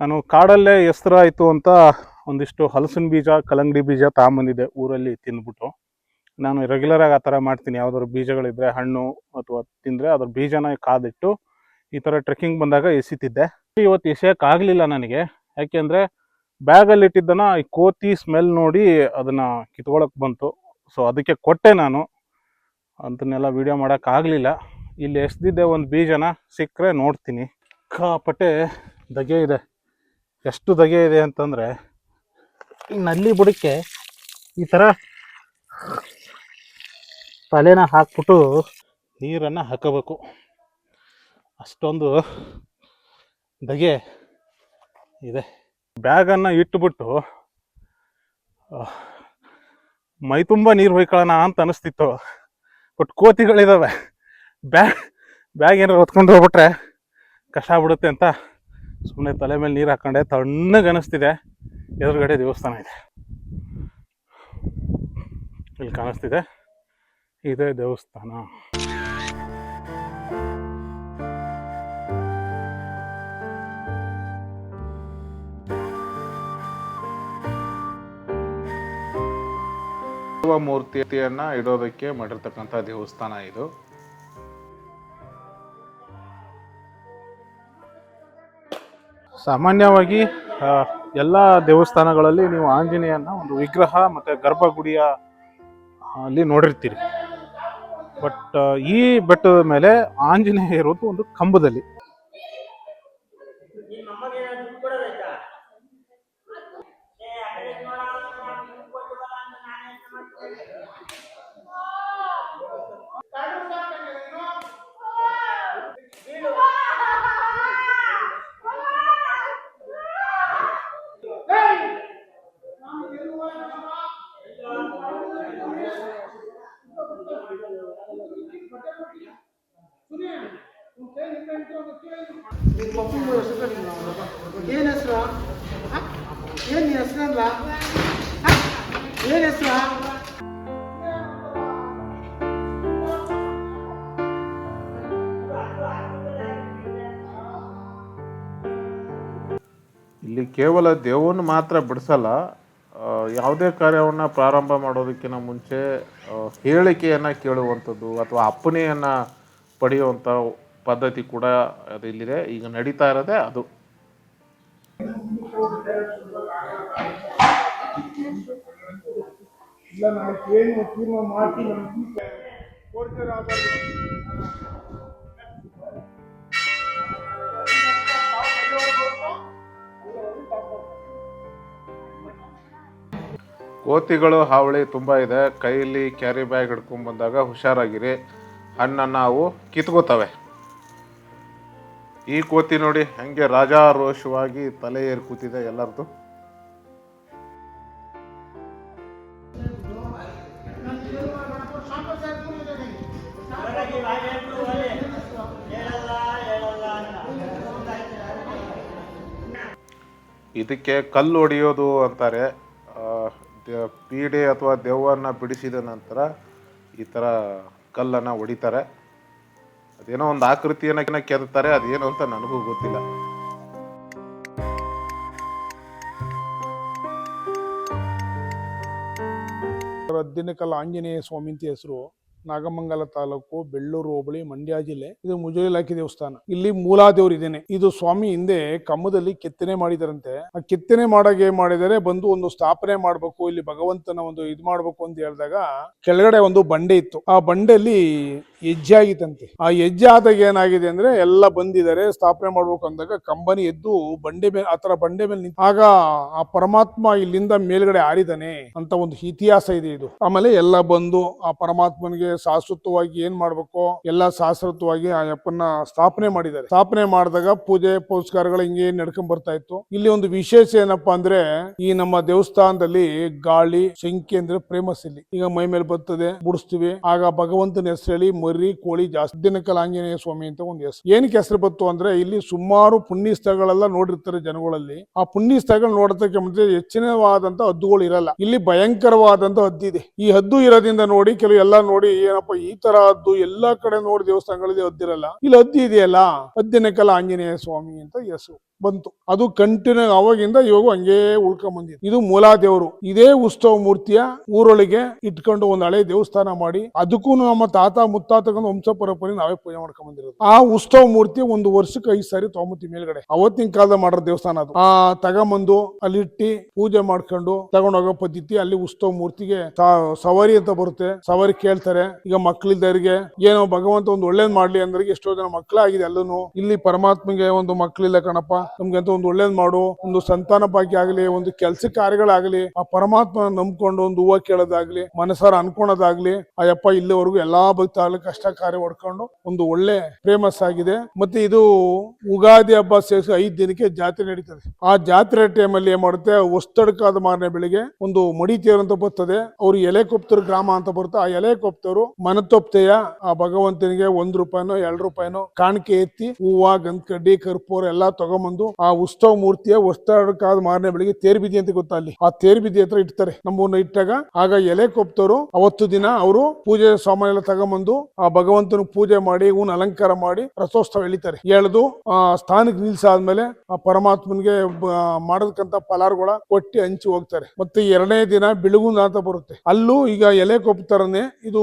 ನಾನು ಕಾಡಲ್ಲೇ ಹೆಸರಾಯಿತು ಅಂತ ಒಂದಿಷ್ಟು ಹಲಸಿನ ಬೀಜ ಕಲಂಗಡಿ ಬೀಜ ತಗೊಂಬಂದಿದ್ದೆ ಊರಲ್ಲಿ ತಿಂದ್ಬಿಟ್ಟು. ನಾನು ರೆಗ್ಯುಲರ್ ಆಗಿ ಆ ಥರ ಮಾಡ್ತೀನಿ. ಯಾವ್ದಾದ್ರು ಬೀಜಗಳಿದ್ರೆ ಹಣ್ಣು ಅಥವಾ ತಿಂದರೆ ಅದ್ರ ಬೀಜನ ಕಾದಿಟ್ಟು ಈ ಥರ ಟ್ರೆಕ್ಕಿಂಗ್ ಬಂದಾಗ ಎಸಿತಿದ್ದೆ. ಇವತ್ತು ಎಸೆಯೋಕ್ಕಾಗಲಿಲ್ಲ ನನಗೆ. ಯಾಕೆಂದರೆ ಬ್ಯಾಗಲ್ಲಿ ಇಟ್ಟಿದ್ದನ್ನ ಈ ಕೋತಿ ಸ್ಮೆಲ್ ನೋಡಿ ಅದನ್ನ ಕಿತ್ಕೊಳಕ್ ಬಂತು. ಸೊ ಅದಕ್ಕೆ ಕೊಟ್ಟೆ ನಾನು. ಅಂತನೆಲ್ಲ ವಿಡಿಯೋ ಮಾಡೋಕ್ಕಾಗಲಿಲ್ಲ ಇಲ್ಲಿ ಎಸ್ದಿದ್ದೆ ಒಂದು ಬೀಜನ, ಸಿಕ್ಕರೆ ನೋಡ್ತೀನಿ. ಕಾಪಟ್ಟೆ ದಗೆ ಇದೆ. ಎಷ್ಟು ದಗೆ ಇದೆ ಅಂತಂದರೆ, ಈ ನಲ್ಲಿ ಬುಡಕ್ಕೆ ಈ ಥರ ತಲೆನ ಹಾಕ್ಬಿಟ್ಟು ನೀರನ್ನು ಹಾಕಬೇಕು. ಅಷ್ಟೊಂದು ದಗೆ ಇದೆ. ಬ್ಯಾಗನ್ನು ಇಟ್ಟುಬಿಟ್ಟು ಮೈ ತುಂಬ ನೀರು ಹೊಯ್ಕೊಳ್ಳೋಣ ಅಂತ ಅನಿಸ್ತಿತ್ತು. ಬಟ್ ಕೋತಿಗಳಿದ್ದಾವೆ ಬ್ಯಾಗ್ ಬ್ಯಾಗ್ ಏನಾರು ಹೊತ್ಕೊಂಡು ಹೋಗ್ಬಿಟ್ರೆ ಕಷ್ಟ ಆಗ್ಬಿಡುತ್ತೆ ಅಂತ ಸುಮ್ಮನೆ ತಲೆ ಮೇಲೆ ನೀರು ಹಾಕೊಂಡೆ ತಣ್ಣಗೆ ಅನಿಸ್ತಿದೆ. ಎದುರುಗಡೆ ದೇವಸ್ಥಾನ ಇದೆ. ಇಲ್ಲಿ ಕಾಣಿಸ್ತಿದೆ. ಇದೇ ದೇವಸ್ಥಾನ. ಮೂರ್ತಿಯನ್ನ ಇಡೋದಕ್ಕೆ ಮಾಡಿರ್ತಕ್ಕಂಥ ದೇವಸ್ಥಾನ ಇದು. ಸಾಮಾನ್ಯವಾಗಿ ಎಲ್ಲ ದೇವಸ್ಥಾನಗಳಲ್ಲಿ ನೀವು ಆಂಜನೇಯನ ಒಂದು ವಿಗ್ರಹ ಮತ್ತೆ ಗರ್ಭಗುಡಿಯ ಅಲ್ಲಿ ನೋಡಿರ್ತೀರಿ. ಬಟ್ ಈ ಬೆಟ್ಟದ ಮೇಲೆ ಆಂಜನೇಯ ಇರೋದು ಒಂದು ಕಂಬದಲ್ಲಿ ಏನ್ ಹೆಸರು? ಏನ್ ಹೆಸರಲ್ಲ ಏನ್ ಹೆಸರು? ಇಲ್ಲಿ ಕೇವಲ ದೇವನ್ನು ಮಾತ್ರ ಬಿಡಿಸಲ್ಲ ಯಾವುದೇ ಕಾರ್ಯವನ್ನು ಪ್ರಾರಂಭ ಮಾಡೋದಕ್ಕಿಂತ ಮುಂಚೆ ಹೇಳಿಕೆಯನ್ನ ಕೇಳುವಂಥದ್ದು ಅಥವಾ ಅಪ್ಪಣೆಯನ್ನು ಪಡೆಯುವಂಥ ಪದ್ಧತಿ ಕೂಡ ಅದು ಇಲ್ಲಿದೆ ಈಗ ನಡೀತಾ ಇರೋದೇ ಅದು. ಕೋತಿಗಳು ಹಾವಳಿ ತುಂಬ ಇದೆ. ಕೈಯಲ್ಲಿ ಕ್ಯಾರಿ ಬ್ಯಾಗ್ ಹಿಡ್ಕೊಂಡ್ ಬಂದಾಗ ಹುಷಾರಾಗಿರಿ. ಹಣ್ಣನ್ನು ಅವು ಕಿತ್ಕೋತವೆ. ಈ ಕೋತಿ ನೋಡಿ ಹಂಗೆ ರಾಜಾರೋಷವಾಗಿ ತಲೆ ಏರಿ ಕೂತಿದೆ ಎಲ್ಲರದು ಇದಕ್ಕೆ ಕಲ್ಲು ಹೊಡೆಯೋದು ಅಂತಾರೆ. ಪೀಡೆ ಅಥವಾ ದೆವ್ವನ್ನ ಬಿಡಿಸಿದ ನಂತರ ಈ ಥರ ಕಲ್ಲನ್ನು ಹೊಡಿತಾರೆ. ಅದೇನೋ ಒಂದು ಆಕೃತಿಯನ್ನ ಕೆರ್ತಾರೆ ಅದೇನು ಅಂತ ನನಗೂ ಗೊತ್ತಿಲ್ಲ. ರದ್ದಿನಕಲ್ ಆಂಜನೇಯ ಸ್ವಾಮಿ ಅಂತ ಹೆಸರು. ನಾಗಮಂಗಲ ತಾಲೂಕು, ಬೆಳ್ಳೂರು, ಹೋಬಳಿ, ಮಂಡ್ಯ ಜಿಲ್ಲೆ. ಇದು ಮುಜುರಿ ಇಲಾಖೆ ದೇವಸ್ಥಾನ. ಇಲ್ಲಿ ಮೂಲಾದೇವರು ಇದೇನೆ ಇದು ಸ್ವಾಮಿ ಹಿಂದೆ ಕಮ್ಮದಲ್ಲಿ ಕೆತ್ತನೆ ಮಾಡಿದರಂತೆ. ಆ ಕೆತ್ತನೆ ಏನ್ ಮಾಡಿದರೆ ಬಂದು ಒಂದು ಸ್ಥಾಪನೆ ಮಾಡ್ಬೇಕು, ಇಲ್ಲಿ ಭಗವಂತನ ಒಂದು ಇದು ಮಾಡಬೇಕು ಅಂತ ಹೇಳಿದಾಗ ಕೆಳಗಡೆ ಒಂದು ಬಂಡೆ ಇತ್ತು. ಆ ಬಂಡೆಯಲ್ಲಿ ಹೆಜ್ಜೆ ಆಗಿತ್ತಂತೆ ಆ ಹೆಜ್ಜೆ ಆದಾಗ ಏನಾಗಿದೆ ಅಂದ್ರೆ ಎಲ್ಲ ಬಂದಿದ್ದಾರೆ, ಸ್ಥಾಪನೆ ಮಾಡ್ಬೇಕು ಅಂದಾಗ ಕಂಬನಿ ಎದ್ದು ಬಂಡೆ ಮೇಲೆ ಆತರ ಬಂಡೆ ಮೇಲೆ ನಿಂತು, ಆಗ ಆ ಪರಮಾತ್ಮ ಇಲ್ಲಿಂದ ಮೇಲ್ಗಡೆ ಆರಿದಾನೆ ಅಂತ ಒಂದು ಇತಿಹಾಸ ಇದೆ ಇದು. ಆಮೇಲೆ ಎಲ್ಲ ಬಂದು ಆ ಪರಮಾತ್ಮನಿಗೆ ಶಾಶ್ವತವಾಗಿ ಏನ್ ಮಾಡ್ಬೇಕು? ಎಲ್ಲ ಶಾಶ್ವತವಾಗಿ ಆ ಯಪ್ಪನ್ನ ಸ್ಥಾಪನೆ ಮಾಡಿದ್ದಾರೆ. ಸ್ಥಾಪನೆ ಮಾಡಿದಾಗ ಪೂಜೆ, ಪುರಸ್ಕಾರಗಳು ಹಿಂಗೆ ನಡ್ಕೊಂಡ್ ಬರ್ತಾ ಇತ್ತು. ಇಲ್ಲಿ ಒಂದು ವಿಶೇಷ ಏನಪ್ಪಾ ಅಂದ್ರೆ ಈ ನಮ್ಮ ದೇವಸ್ಥಾನದಲ್ಲಿ ಗಾಳಿ ಶಂಕಿ ಅಂದ್ರೆ ಫೇಮಸ್ ಇಲ್ಲಿ ಈಗ ಮೈ ಮೇಲೆ ಬರ್ತದೆ, ಬುಡಿಸ್ತೀವಿ. ಆಗ ಭಗವಂತನ ಹೆಸರು ಹೇಳಿ ಮರಿ, ಕೋಳಿ ಜಾಸ್ತಿ. ದಿನಕಲ್ ಆಂಜನೇಯ ಸ್ವಾಮಿ ಅಂತ ಒಂದು ಹೆಸರು. ಏನಕ್ಕೆ ಹೆಸರು ಬಂತು ಅಂದ್ರೆ ಇಲ್ಲಿ ಸುಮಾರು ಪುಣ್ಯ ಸ್ಥಳಗಳೆಲ್ಲ ನೋಡಿರ್ತಾರೆ ಜನಗಳಲ್ಲಿ. ಆ ಪುಣ್ಯ ಸ್ಥಳಗಳು ನೋಡೋದಕ್ಕೆ ಮುಂಚೆ ಹೆಚ್ಚಿನವಾದಂತ ಹದ್ದುಗಳು ಇರಲ್ಲ. ಇಲ್ಲಿ ಭಯಂಕರವಾದಂತ ಹದ್ದಿದೆ. ಈ ಹದ್ದು ಇರೋದ್ರಿಂದ ನೋಡಿ ಕೆಲವು ಎಲ್ಲ ನೋಡಿ ಏನಪ್ಪ ಈ ತರ ಹದ್ದು ಎಲ್ಲಾ ಕಡೆ ನೋಡಿ ದೇವಸ್ಥಾನಗಳಿದೆ ಅದ್ದಿರಲ್ಲ ಇಲ್ಲಿ ಅದ್ದಿ ಇದೆಯಲ್ಲ? ಹದ್ದಿನಕಲ್ ಆಂಜನೇಯ ಸ್ವಾಮಿ ಅಂತ ಹೆಸರು ಬಂತು. ಅದು ಕಂಟಿನ್ಯೂ ಅವಾಗಿಂದ ಇವಾಗ ಹಂಗೆ ಉಳ್ಕೊಂಡ್ ಬಂದಿದೆ. ಇದು ಮೂಲಾದೇವರು. ಇದೇ ಉತ್ಸವ ಮೂರ್ತಿಯ ಊರೊಳಗೆ ಇಟ್ಕೊಂಡು ಒಂದು ಹಳೆ ದೇವಸ್ಥಾನ ಮಾಡಿ, ಅದಕ್ಕೂ ನಮ್ಮ ತಾತ ಮುತ್ತಾತಕೊಂಡು ವಂಶ ಪರಂಪರೆ ನಾವೇ ಪೂಜೆ ಮಾಡ್ಕೊಂಡ್ ಬಂದಿರೋದು. ಆ ಉತ್ಸವ ಮೂರ್ತಿ ಒಂದು ವರ್ಷಕ್ಕೆ ಐದು ಸಾರಿ ತೊಗೊಂಬತ್ತಿ ಮೇಲ್ಗಡೆ. ಅವತ್ತಿನ ಕಾಲದ ಮಾಡೋ ದೇವಸ್ಥಾನ ಅದು. ಆ ತಗೊಂಬಂದು ಅಲ್ಲಿ ಇಟ್ಟಿ ಪೂಜೆ ಮಾಡ್ಕೊಂಡು ತಗೊಂಡೋಗೋ ಪದ್ಧತಿ ಅಲ್ಲಿ ಉತ್ಸವ ಮೂರ್ತಿಗೆ ಸವಾರಿ ಅಂತ ಬರುತ್ತೆ. ಸವಾರಿ ಕೇಳ್ತಾರೆ. ಈಗ ಮಕ್ಕಳಿದ್ದವರಿಗೆ ಏನೋ ಭಗವಂತ ಒಂದು ಒಳ್ಳೇದ್ ಮಾಡ್ಲಿ ಅಂದ್ರೆ ಎಷ್ಟೋ ಜನ ಮಕ್ಕಳಾಗಿದೆ ಅಲ್ಲೂ ಇಲ್ಲಿ ಪರಮಾತ್ಮಗೆ ಒಂದು ಮಕ್ಕಳಿಲ್ಲ ಕಣಪ್ಪ. ನಮ್ಗೆ ಅಂತ ಒಂದು ಒಳ್ಳೇದ್ ಮಾಡು. ಒಂದು ಸಂತಾನ ಭಾಗ್ಯ ಆಗಲಿ, ಒಂದು ಕೆಲಸ ಕಾರ್ಯಗಳಾಗ್ಲಿ, ಆ ಪರಮಾತ್ಮ ನಂಬ್ಕೊಂಡು ಒಂದು ಹೂವು ಕೇಳೋದಾಗ್ಲಿ ಮನಸಾರ ಅನ್ಕೊಳೋದಾಗ್ಲಿ ಆ ಯಪ್ಪ ಇಲ್ಲಿವರೆಗೂ ಎಲ್ಲಾ ಭಕ್ತಾಗ್ಲಿ ಕಷ್ಟ ಕಾರ್ಯ ಹೊಡ್ಕೊಂಡು ಒಂದು ಒಳ್ಳೆ ಫೇಮಸ್ ಆಗಿದೆ. ಮತ್ತೆ ಇದು ಉಗಾದಿ ಹಬ್ಬ ಸೇರಿಸಿ ಐದ್ ದಿನಕ್ಕೆ ಜಾತ್ರೆ ನಡೀತದೆ. ಆ ಜಾತ್ರೆ ಟೈಮ್ ಅಲ್ಲಿ ಏನ್ ಮಾಡುತ್ತೆ ಒಸ್ತಡ್ಕಾದ ಮಾರನೇ ಬೆಳಿಗ್ಗೆ ಒಂದು ಮಡಿತೇರು ಅಂತ ಬರ್ತದೆ. ಅವ್ರು ಎಲೆ ಕೊಪ್ತರು ಗ್ರಾಮ ಅಂತ ಬರುತ್ತೆ. ಆ ಎಲೆ ಕೊಪ್ತರು ಮನತೊಪ್ತೆಯ ಆ ಭಗವಂತನಿಗೆ ಒಂದ್ ರೂಪಾಯಿನೋ ಎರಡು ರೂಪಾಯಿನೋ ಕಾಣಿಕೆ ಎತ್ತಿ ಹೂವ, ಗಂಧಕಡ್ಡಿ, ಕರ್ಪೂರ ಎಲ್ಲಾ ತಗೊಂಬಂದು ಆ ಉತ್ಸವ ಮೂರ್ತಿಯ ಹೊಸ್ತಡ್ಕಾದ ಮಾರನೇ ಬೆಳಿಗ್ಗೆ ತೇರ್ ಅಂತ ಗೊತ್ತಾ ಅಲ್ಲಿ? ಆ ತೇರ್ ಬಿದ್ದಿ ಹತ್ರ ಇಡ್ತಾರೆ. ನಮ್ಮನ್ನ ಇಟ್ಟಾಗ ಆಗ ಎಲೆ ಕೊಪ್ತವರು ಅವತ್ತು ದಿನ ಅವರು ಪೂಜೆ ಸಾಮಾನು ಎಲ್ಲ ತಗೊಂಬಂದು ಆ ಭಗವಂತನ ಪೂಜೆ ಮಾಡಿ, ಹೂನ್ ಅಲಂಕಾರ ಮಾಡಿ ರಥೋತ್ಸವ ಎಳಿತಾರೆ. ಎಳೆದು ಆ ಸ್ಥಾನಕ್ಕೆ ನಿಲ್ಸಾದ್ಮೇಲೆ ಆ ಪರಮಾತ್ಮನ್ಗೆ ಮಾಡದಕ್ಕಂತ ಫಲಾರ್ಗಳ ಕೊಟ್ಟಿ ಹಂಚಿ ಹೋಗ್ತಾರೆ. ಮತ್ತೆ ಎರಡನೇ ದಿನ ಬಿಳುಗುಂದ ಅಂತ ಬರುತ್ತೆ. ಅಲ್ಲೂ ಈಗ ಎಲೆ ಕೊಪ್ತರನೆ ಇದು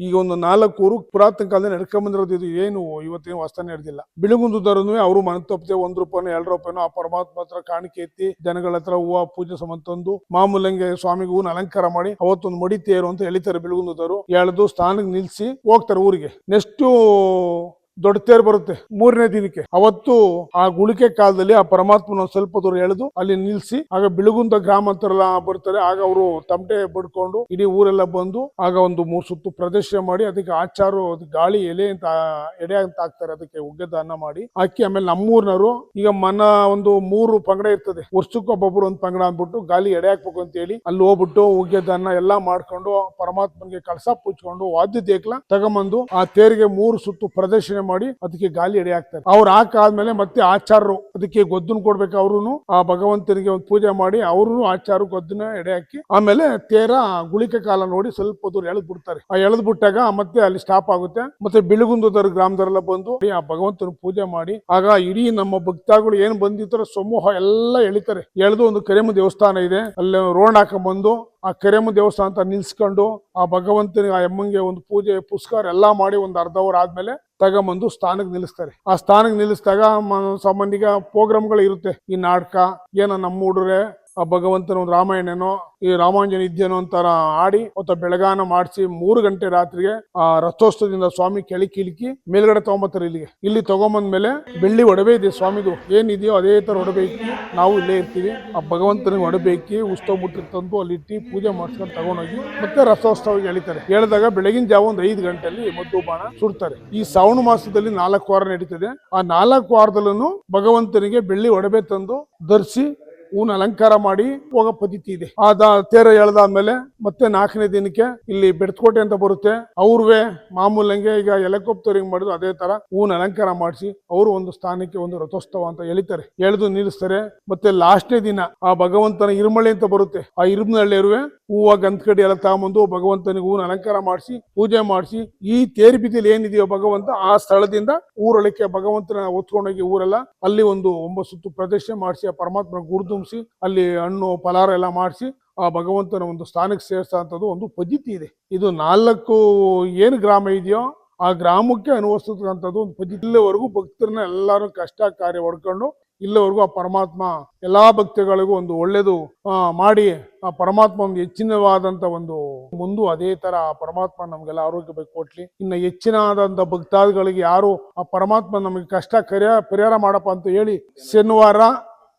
ಈಗ ಒಂದು ನಾಲ್ಕು ಊರು ಪುರಾತನ ಕಾಲದಲ್ಲಿ ನಡ್ಕೊಂಡ್ ಬಂದಿರೋದು ಇದು ಏನು? ಇವತ್ತೇನು ನಡೆದಿಲ್ಲ. ಬಿಳುಗುಂದದವರನ್ನು ಅವರು ಮನ ತಪ್ಪದೆ ಒಂದ್ ರೂಪಾಯಿನೋ, ಎರಡು ರೂಪಾಯಿನೋ, ಆ ಪರಮಾತ್ಮ ಹತ್ರ ಕಾಣಿಕೆ ಎತ್ತಿ, ಜನಗಳ ಹತ್ರ ಹೂವ, ಪೂಜೆ ಸಮಾನ ತಂದು, ಮಾಮೂಲಂಗೆ ಸ್ವಾಮಿಗೆ ಹೂನ ಅಲಂಕಾರ ಮಾಡಿ, ಅವತ್ತೊಂದು ಮಡಿ ತೇರು ಅಂತ ಎಳಿತಾರೆ ಬಿಳುಗುಂದದವರು. ಎಳೆದು ಸ್ಥಾನಕ್ಕೆ ನಿಲ್ಸಿ ಹೋಗ್ತಾರೆ ಊರಿಗೆ. ನೆಕ್ಸ್ಟ್ ದೊಡ್ಡ ತೇರು ಬರುತ್ತೆ ಮೂರನೇ ದಿನಕ್ಕೆ. ಅವತ್ತು ಆ ಗುಳಿಕೆ ಕಾಲದಲ್ಲಿ ಆ ಪರಮಾತ್ಮನ ಸ್ವಲ್ಪ ದೂರ ಎಳೆದು ಅಲ್ಲಿ ನಿಲ್ಸಿ, ಆಗ ಬಿಳುಗುಂದ ಗ್ರಾಮ ಅಂತಾರಲ್ಲ ಬರ್ತಾರೆ. ಆಗ ಅವರು ತಮಟೆ ಬಡ್ಕೊಂಡು ಇಡೀ ಊರೆಲ್ಲ ಬಂದು, ಆಗ ಒಂದು ಮೂರು ಸುತ್ತು ಪ್ರದರ್ಶನ ಮಾಡಿ, ಅದಕ್ಕೆ ಆಚಾರು ಗಾಳಿ, ಎಲೆ ಅಂತ ಎಡೆ ಅಂತ ಹಾಕ್ತಾರೆ. ಅದಕ್ಕೆ ಉಗ್ಗೆ ದಾನ ಮಾಡಿ ಹಾಕಿ, ಆಮೇಲೆ ನಮ್ಮೂರ್ನವರು, ಈಗ ಮನ ಒಂದು ಮೂರು ಪಂಗಡ ಇರ್ತದೆ. ವರ್ಷಕ್ಕೊಬ್ಬೊಬ್ರು ಒಂದು ಪಂಗಡ ಅಂದ್ಬಿಟ್ಟು ಗಾಳಿ ಎಡೆ ಹಾಕ್ಬೇಕು ಅಂತ ಹೇಳಿ ಅಲ್ಲಿ ಹೋಗ್ಬಿಟ್ಟು ಉಗ್ಗೆ ದಾನ ಎಲ್ಲಾ ಮಾಡ್ಕೊಂಡು ಪರಮಾತ್ಮನಿಗೆ ಕಳಸ ಪುಚ್ಕೊಂಡು ವಾದ್ಯ ದೇಕ್ಲ ತಗೊಂಬಂದು ಆ ತೇರಿಗೆ ಮೂರು ಸುತ್ತು ಪ್ರದರ್ಶನ ಮಾಡಿ ಅದಕ್ಕೆ ಗಾಲಿ ಎಡೆ ಹಾಕ್ತಾರೆ. ಅವ್ರು ಹಾಕಾದ್ಮೇಲೆ ಮತ್ತೆ ಆಚಾರರು ಅದಕ್ಕೆ ಗೊದ್ದನ್ ಕೊಡ್ಬೇಕು ಅವ್ರು ಆ ಭಗವಂತನಿಗೆ ಒಂದು ಪೂಜೆ ಮಾಡಿ ಅವರು ಆಚಾರ ಗೊದ್ದನ ಎಡೆ ಹಾಕಿ ಆಮೇಲೆ ತೇರ ಗುಳಿಕೆ ಕಾಲ ನೋಡಿ ಸ್ವಲ್ಪ ದೂರ ಎಳೆದ್ ಬಿಡ್ತಾರೆ. ಆ ಎಳೆದ್ ಬಿಟ್ಟಾಗ ಮತ್ತೆ ಅಲ್ಲಿ ಸ್ಟಾಪ್ ಆಗುತ್ತೆ. ಮತ್ತೆ ಬಿಳುಗುಂದದವ್ರ ಗ್ರಾಮದವರೆಲ್ಲ ಬಂದು ಆ ಭಗವಂತನ ಪೂಜೆ ಮಾಡಿ. ಆಗ ಇಡೀ ನಮ್ಮ ಭಕ್ತಾಗಳು ಏನ್ ಬಂದಿರ್ತಾರೋ, ಸಮೂಹ ಎಲ್ಲ ಎಳಿತಾರೆ. ಎಳೆದು ಒಂದು ಕರಿಮ ದೇವಸ್ಥಾನ ಇದೆ. ಅಲ್ಲಿ ರೋಡ್ ಹಾಕೊಂಡ್ ಬಂದು ಆ ಕೆರೆಮ್ಮ ದೇವಸ್ಥಾನ ಅಂತ ನಿಲ್ಸ್ಕೊಂಡು ಆ ಭಗವಂತನಿಗೆ ಆ ಎಮ್ಮಂಗೆ ಒಂದು ಪೂಜೆ ಪುಸ್ಕಾರ ಎಲ್ಲ ಮಾಡಿ ಒಂದು ಅರ್ಧ ಅವರ್ ಆದ್ಮೇಲೆ ತಗೊಂಬಂದು ಸ್ಥಾನಕ್ಕೆ ನಿಲ್ಲಿಸ್ತಾರೆ. ಆ ಸ್ಥಾನಕ್ಕೆ ನಿಲ್ಲಿಸಿದಾಗ ಸಾಮಾನ್ಯ ಪ್ರೋಗ್ರಾಮ್ಗಳು ಇರುತ್ತೆ. ಈ ನಾಟಕ, ಏನೋ ನಮ್ಮ ಹುಡುಗ್ರೆ ಆ ಭಗವಂತನ ಒಂದು ರಾಮಾಯಣನೋ, ಈ ರಾಮಾಂಜನ ಇದ್ಯನೋ ಅಂತಾರ ಆಡಿ ಅಥವಾ ಬೆಳಗಾನ ಮಾಡಿಸಿ ಮೂರು ಗಂಟೆ ರಾತ್ರಿಗೆ ಆ ರಥೋತ್ಸವದಿಂದ ಸ್ವಾಮಿ ಕೆಳಿ ಮೇಲ್ಗಡೆ ತಗೊಂಬತ್ತಾರೆ ಇಲ್ಲಿಗೆ. ಇಲ್ಲಿ ತಗೊಂಬಂದ್ಮೇಲೆ ಬೆಳ್ಳಿ ಒಡವೆ ಇದೆ ಸ್ವಾಮಿದು. ಏನಿದೆಯೋ ಅದೇ ತರ ಒಡವೆ ಇಕ್ಕಿ ನಾವು ಇಲ್ಲೇ ಇರ್ತೀವಿ. ಆ ಭಗವಂತನಿಗೆ ಒಡವೆ ಇಕ್ಕಿ ಉತ್ಸವ ತಂದು ಅಲ್ಲಿ ಇಟ್ಟು ಪೂಜೆ ಮಾಡ್ಸ್ಕೊಂಡು ತಗೊಂಡೋಗಿ ಮತ್ತೆ ರಥೋತ್ಸವಕ್ಕೆ ಎಳಿತಾರೆ. ಹೇಳಿದಾಗ ಬೆಳಗಿನ ಜಾವ ಒಂದು ಐದು ಗಂಟೆಯಲ್ಲಿ ಮದ್ದು ಬಾಣ ಸುಡ್ತಾರೆ. ಈ ಶ್ರಾವಣ ಮಾಸದಲ್ಲಿ ನಾಲ್ಕು ವಾರ ನಡೀತದೆ. ಆ ನಾಲ್ಕು ವಾರದಲ್ಲೂ ಭಗವಂತನಿಗೆ ಬೆಳ್ಳಿ ಒಡವೆ ತಂದು ಧರಿಸಿ ಹೂನ ಅಲಂಕಾರ ಮಾಡಿ ಹೋಗೋ ಪದ್ಧತಿ ಇದೆ. ಆದ ತೇರ ಎಳೆದಾದ್ಮೇಲೆ ಮತ್ತೆ ನಾಲ್ಕನೇ ದಿನಕ್ಕೆ ಇಲ್ಲಿ ಬೆಡ್ಕೋಟೆ ಅಂತ ಬರುತ್ತೆ. ಅವ್ರವೇ ಮಾಮೂಲಂಗೆ ಈಗ ಹೆಲಿಕಾಪ್ಟರಿಂಗ್ ಮಾಡಿದ್ರು ಅದೇ ತರ ಹೂನ ಅಲಂಕಾರ ಮಾಡಿಸಿ ಅವರು ಒಂದು ಸ್ಥಾನಕ್ಕೆ ಒಂದು ರಥೋತ್ಸವ ಅಂತ ಎಳಿತಾರೆ. ಎಳೆದು ನಿಲ್ಲಿಸ್ತಾರೆ. ಮತ್ತೆ ಲಾಸ್ಟ್ನೇ ದಿನ ಆ ಭಗವಂತನ ಇರುಮಳೆ ಅಂತ ಬರುತ್ತೆ. ಆ ಇರುಮನಳ್ಳಿಯರುವೆ ಹೂವ ಗಂಧಕಡಿ ಎಲ್ಲ ತಗೊಂಬಂದು ಭಗವಂತನಿಗೆ ಹೂವಿನ ಅಲಂಕಾರ ಮಾಡಿಸಿ, ಪೂಜೆ ಮಾಡಿಸಿ, ಈ ತೇರು ಬಿದ್ದಲ್ಲಿ ಏನಿದೆಯೋ ಭಗವಂತ ಆ ಸ್ಥಳದಿಂದ ಊರೊಳಕ್ಕೆ ಭಗವಂತನ ಹೊತ್ಕೊಂಡೋಗಿ ಊರೆಲ್ಲ ಅಲ್ಲಿ ಒಂದು ಒಂಬತ್ತು ಸುತ್ತು ಪ್ರದರ್ಶನ ಮಾಡಿಸಿ, ಆ ಪರಮಾತ್ಮನ ಗುರುದುಂಬಿಸಿ, ಅಲ್ಲಿ ಹಣ್ಣು ಫಲಾರ ಎಲ್ಲ ಮಾಡಿಸಿ, ಆ ಭಗವಂತನ ಒಂದು ಸ್ಥಾನಕ್ಕೆ ಸೇರಿಸುವಂಥದ್ದು ಒಂದು ಪದ್ಧತಿ ಇದೆ. ಇದು ನಾಲ್ಕು ಏನು ಗ್ರಾಮ ಇದೆಯೋ ಆ ಗ್ರಾಮಕ್ಕೆ ಅನುವಸ್ತಕ್ಕಂಥದ್ದು ಒಂದು ಪದ್ಧತಿ. ಇಲ್ಲಿವರೆಗೂ ಭಕ್ತರನ್ನ ಎಲ್ಲರೂ ಕಷ್ಟ ಕಾರ್ಯ ಹೊಡ್ಕೊಂಡು ಇಲ್ಲಿವರೆಗೂ ಆ ಪರಮಾತ್ಮ ಎಲ್ಲಾ ಭಕ್ತಿಗಳಿಗೂ ಒಂದು ಒಳ್ಳೇದು ಮಾಡಿ ಆ ಪರಮಾತ್ಮ ಒಂದು ಹೆಚ್ಚಿನವಾದಂತ ಒಂದು ಮುಂದು ಅದೇ ತರ ಆ ಪರಮಾತ್ಮ ನಮ್ಗೆಲ್ಲ ಆರೋಗ್ಯ ಬೇಕು ಕೊಟ್ಲಿ. ಇನ್ನು ಹೆಚ್ಚಿನದಂತ ಭಕ್ತಾದಿಗಳಿಗೆ ಯಾರು ಆ ಪರಮಾತ್ಮ ನಮಗೆ ಕಷ್ಟ ಕರಿಯ, ಪರಿಹಾರ ಮಾಡಪ್ಪ ಅಂತ ಹೇಳಿ ಶನಿವಾರ,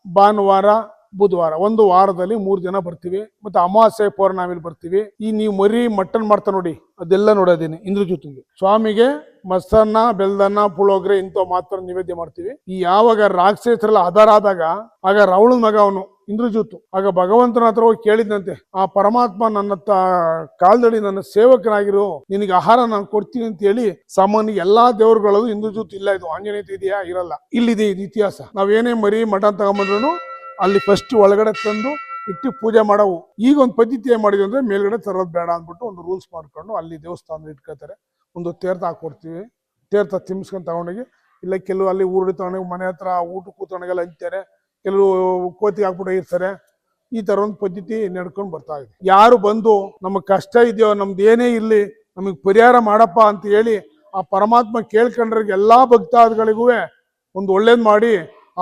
ಭಾನುವಾರ ಬುಧವಾರ, ಒಂದು ವಾರದಲ್ಲಿ ಮೂರು ಜನ ಬರ್ತೀವಿ. ಮತ್ತೆ ಅಮಾವಾಸ್ಯೆ ಪೌರ್ಣಮಿಲಿ ಬರ್ತೀವಿ. ಈ ನೀವು ಮರಿ, ಮಟನ್ ಮಾಡ್ತಾ ನೋಡಿ, ಅದೆಲ್ಲ ನೋಡೋದೀನಿ ಇಂದ್ರಜೂತಿಗೆ. ಸ್ವಾಮಿಗೆ ಮಸ್ತನ್ನ ಬೆಲ್ದನ್ನ ಪುಳೋಗ್ರೆ ಇಂಥ ಮಾತ್ರ ನಿವೇದ್ಯ ಮಾಡ್ತೀವಿ. ಈ ಯಾವಾಗ ರಾಕ್ಷಸರೆಲ್ಲ ಆಧಾರ ಆದಾಗ, ಆಗ ರಾವಣನ ಮಗ ಅವನು ಇಂದ್ರಜೂತು ಆಗ ಭಗವಂತನ ಹತ್ರ ಹೋಗಿ ಕೇಳಿದಂತೆ ಆ ಪರಮಾತ್ಮ ನನ್ನ ಕಾಲದಲ್ಲಿ ನನ್ನ ಸೇವಕನಾಗಿರು, ನಿನಗೆ ಆಹಾರ ನಾನು ಕೊಡ್ತೀನಿ ಅಂತ ಹೇಳಿ, ಸಾಮಾನ್ಯ ಎಲ್ಲಾ ದೇವರುಗಳದು ಇಂದ್ರಜೂತ್ ಇಲ್ಲ, ಇದು ಆಂಜನೇಯ ಇದೆಯಾ ಇರಲ್ಲ. ಇಲ್ಲಿದೆ ಇದು ಇತಿಹಾಸ. ನಾವೇನೇ ಮರಿ, ಮಟನ್ ತಗೊಂಬಂದ್ರು ಅಲ್ಲಿ ಫಸ್ಟ್ ಒಳಗಡೆ ತಂದು ಇಟ್ಟು ಪೂಜೆ ಮಾಡವು. ಈಗ ಒಂದು ಪದ್ಧತಿ ಏನ್ ಮಾಡಿದ್ವಿ ಅಂದ್ರೆ ಮೇಲ್ಗಡೆ ತರೋದು ಬೇಡ ಅಂದ್ಬಿಟ್ಟು ಒಂದು ರೂಲ್ಸ್ ಮಾಡ್ಕೊಂಡು ಅಲ್ಲಿ ದೇವಸ್ಥಾನ ಇಟ್ಕೋತಾರೆ. ಒಂದು ತೀರ್ಥ ಹಾಕೊಡ್ತೀವಿ. ತೀರ್ಥ ತಿಮ್ಸ್ಕೊಂಡು ತಗೊಂಡೋಗಿ, ಇಲ್ಲ ಕೆಲವು ಅಲ್ಲಿ ಊರು ತಗೊಂಡೋಗಿ ಮನೆ ಹತ್ರ ಊಟ ಕೂತ್ಕೊಂಡಾಗೆಲ್ಲ ಹಂಚ್ತಾರೆ ಕೆಲವು ಕೋತಿಗೆ ಹಾಕ್ಬಿಟ್ಟು ಇರ್ತಾರೆ. ಈ ತರ ಒಂದು ಪದ್ಧತಿ ನಡ್ಕೊಂಡು ಬರ್ತಾ ಇದೆ. ಯಾರು ಬಂದು ನಮಗೆ ಕಷ್ಟ ಇದೆಯೋ, ನಮ್ದು ಏನೇ ಇರಲಿ, ನಮಗೆ ಪರಿಹಾರ ಮಾಡಪ್ಪ ಅಂತ ಹೇಳಿ ಆ ಪರಮಾತ್ಮ ಕೇಳ್ಕೊಂಡ್ರಿಗೆ ಎಲ್ಲಾ ಭಕ್ತಾದಿಗಳಿಗೂ ಒಂದು ಒಳ್ಳೇದು ಮಾಡಿ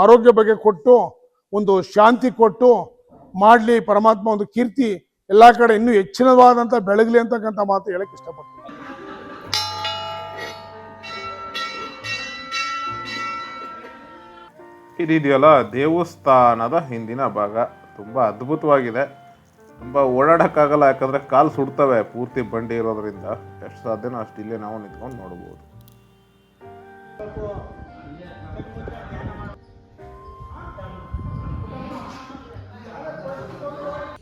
ಆರೋಗ್ಯ ಬಗ್ಗೆ ಕೊಟ್ಟು ಒಂದು ಶಾಂತಿ ಕೊಟ್ಟು ಮಾಡಲಿ ಪರಮಾತ್ಮ ಒಂದು ಕೀರ್ತಿ ಎಲ್ಲ ಕಡೆ ಇನ್ನೂ ಹೆಚ್ಚಿನವಾದಂಥ ಬೆಳಗಲಿ ಅಂತಕ್ಕಂಥ ಮಾತು ಹೇಳಕ್ಕೆ ಇಷ್ಟಪಡ್ತೀನಿ. ಇದಿದೆಯಲ್ಲ, ದೇವಸ್ಥಾನದ ಹಿಂದಿನ ಭಾಗ. ತುಂಬ ಅದ್ಭುತವಾಗಿದೆ. ತುಂಬ ಓಡಾಡೋಕ್ಕಾಗಲ್ಲ, ಯಾಕಂದರೆ ಕಾಲು ಸುಡ್ತವೆ ಪೂರ್ತಿ ಬಂಡಿ ಇರೋದ್ರಿಂದ. ಎಷ್ಟು ಸಾಧ್ಯನೋ ಅಷ್ಟು ಇಲ್ಲೇ ನಾವು ನಿಂತ್ಕೊಂಡು ನೋಡ್ಬೋದು.